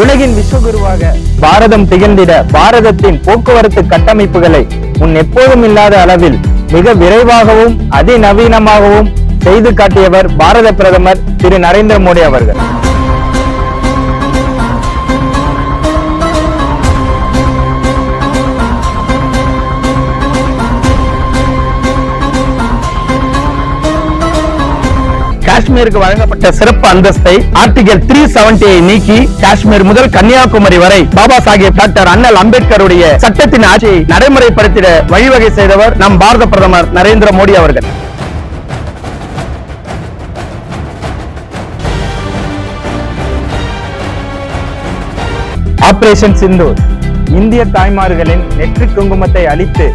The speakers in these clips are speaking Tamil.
உலகின் விஸ்வகுருவாக பாரதம் திகழ்ந்திட பாரதத்தின் போக்குவரத்து கட்டமைப்புகளை முன் எப்போதும் இல்லாத அளவில் மிக விரைவாகவும் அதிநவீனமாகவும் செய்து காட்டியவர் பாரத பிரதமர் திரு நரேந்திர மோடி அவர்கள். காஷ்மீருக்கு வழங்கப்பட்ட சிறப்பு அந்தஸ்தை ஆர்டிகல் த்ரீ செவன்டியை நீக்கி காஷ்மீர் முதல் கன்னியாகுமரி வரை பாபா சாஹேப் டாக்டர் அண்ணல் அம்பேத்கருடைய சட்டத்தின் ஆட்சியை நடைமுறைப்படுத்திட வழிவகை செய்தவர் நம் பாரத பிரதமர் நரேந்திர மோடி அவர்கள். ஆபரேஷன் சிந்தூர் இந்திய தாய்மார்களின் நெற்றி குங்குமத்தை அழித்து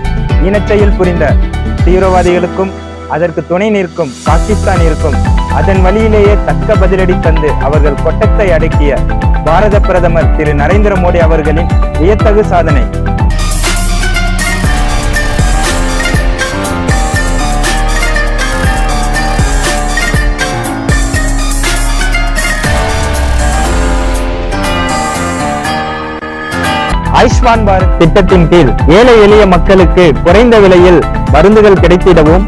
இனச்செயல் புரிந்த தீவிரவாதிகளுக்கும் அதற்கு துணை நிற்கும் பாகிஸ்தான் இருக்கும் அதன் வழியிலேயே தக்க பதிலடி தந்து அவர்கள் கொட்டத்தை அடக்கிய பாரத பிரதமர் திரு நரேந்திர மோடி அவர்களின் வியத்தகு சாதனை. ஆயுஷ்மான் பாரத் திட்டத்தின் கீழ் ஏழை எளிய மக்களுக்கு குறைந்த விலையில் மருந்துகள் கிடைத்திடவும்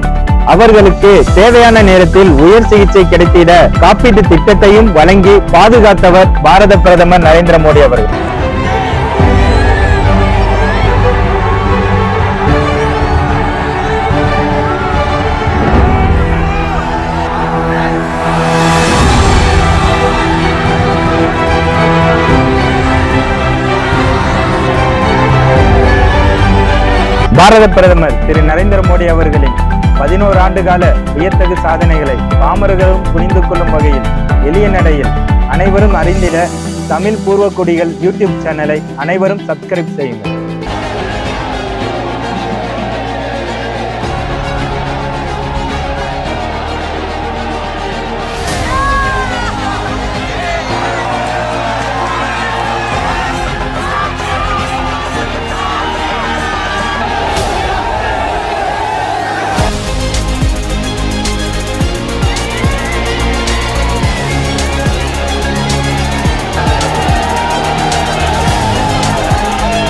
அவர்களுக்கு தேவையான நேரத்தில் உயர் சிகிச்சை கிடைத்திட காப்பீட்டு திட்டத்தையும் வழங்கி பாதுகாத்தவர் பாரத பிரதமர் நரேந்திர மோடி அவர்கள். பாரத பிரதமர் திரு நரேந்திர மோடி அவர்களின் பதினோரு ஆண்டு கால வியத்தகு சாதனைகளை பாமரர்களும் புரிந்து கொள்ளும் வகையில் எளிய நடையில் அனைவரும் அறிந்திட தமிழ் பூர்வக்குடிகள் யூடியூப் சேனலை அனைவரும் சப்ஸ்கிரைப் செய்யுங்கள்.